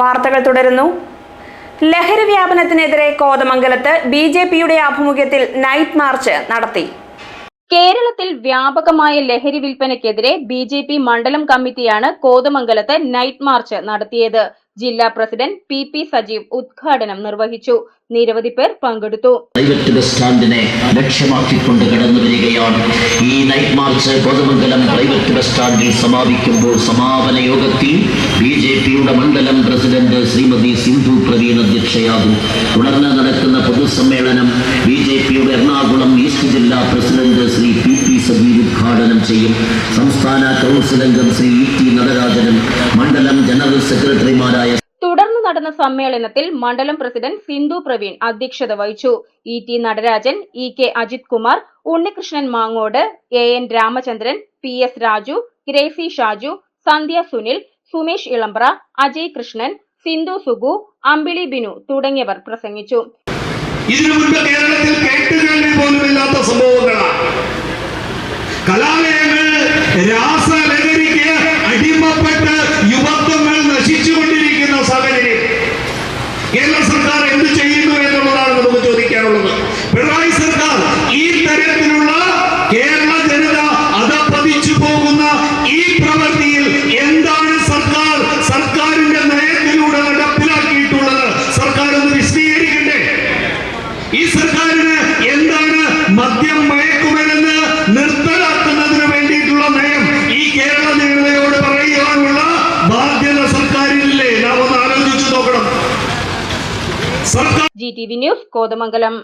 വാർത്തകൾ തുടരുന്നു. ലഹരി വ്യാപനത്തിനെതിരെ കോതമംഗലത്ത് ബി ജെ പിയുടെ ആഭിമുഖ്യത്തിൽ നൈറ്റ് മാർച്ച് നടത്തി. കേരളത്തിൽ വ്യാപകമായ ലഹരി വിൽപ്പനയ്ക്കെതിരെ ബി ജെ പി മണ്ഡലം കമ്മിറ്റിയാണ് കോതമംഗലത്ത് നൈറ്റ് മാർച്ച് നടത്തിയത്. ജില്ലാ പ്രസിഡന്റ് പി പി സജീവ് ഉദ്ഘാടനം നിർവഹിച്ചു. നിരവധി പേർ പങ്കെടുത്തു. പ്രൈവറ്റ് ബസ് സ്റ്റാൻഡിനെ ലക്ഷ്യമാക്കിക്കൊണ്ട് കടന്നു വരികയാണ്. ഈ night march Kothamangalam private bus സ്റ്റാൻഡിൽ സമാപിക്കുമ്പോൾ സമാപന യോഗത്തിൽ ബി പിയുടെ മണ്ഡലം പ്രസിഡന്റ് ശ്രീമതി സിന്ധു പ്രവീൺ അധ്യക്ഷയാകും. തുടർന്ന് നടക്കുന്ന പൊതുസമ്മേളനം ബി ജെ പിയുടെ എറണാകുളം ഈസ്റ്റ് ജില്ലാ പ്രസിഡന്റ് ശ്രീ പി പി സജീവ് ഉദ്ഘാടനം ചെയ്യും. സംസ്ഥാന കൗൺസിൽ അംഗം ശ്രീ ഇ ടി നടരാജനും മണ്ഡലം ജനറൽ സെക്രട്ടറിമാരായ തുടർന്ന് നടന്ന സമ്മേളനത്തിൽ മണ്ഡലം പ്രസിഡന്റ് സിന്ധു പ്രവീൺ അധ്യക്ഷത വഹിച്ചു. E T Natarajan E K Ajith Kumar Unnikrishnan Mangode A N Ramachandran P S Raju Gracy Shaju Sandhya Sunil Sumesh ഇളമ്പ്ര Ajay Krishnan Sindhu Sugu Ambili Binu തുടങ്ങിയവർ പ്രസംഗിച്ചു. ഇതിനു മുൻപ് കേരളത്തിൽ കേട്ടുകേൾവി പോലുമില്ലാത്ത സംഭവങ്ങളാണ് കലാലയങ്ങൾ രാസലഹരിക്ക് അടിമപ്പെട്ട് യുവത്വങ്ങൾ നശിച്ചുകൊണ്ടിരിക്കുന്ന സാഹചര്യം. കേരള സർക്കാർ എന്ത് ചെയ്യുന്നു മദ്യം മയക്കുമരുന്ന് നിർത്തലാക്കുന്നതിന് വേണ്ടിയിട്ടുള്ള നയം ഈ കേരള ജനതയോട് പറയുവാനുള്ള ബാധ്യത സർക്കാരിനില്ലേ? നാം ഒന്ന് ആലോചിച്ചു നോക്കണം. സർക്കാർ G T V news Kothamangalam.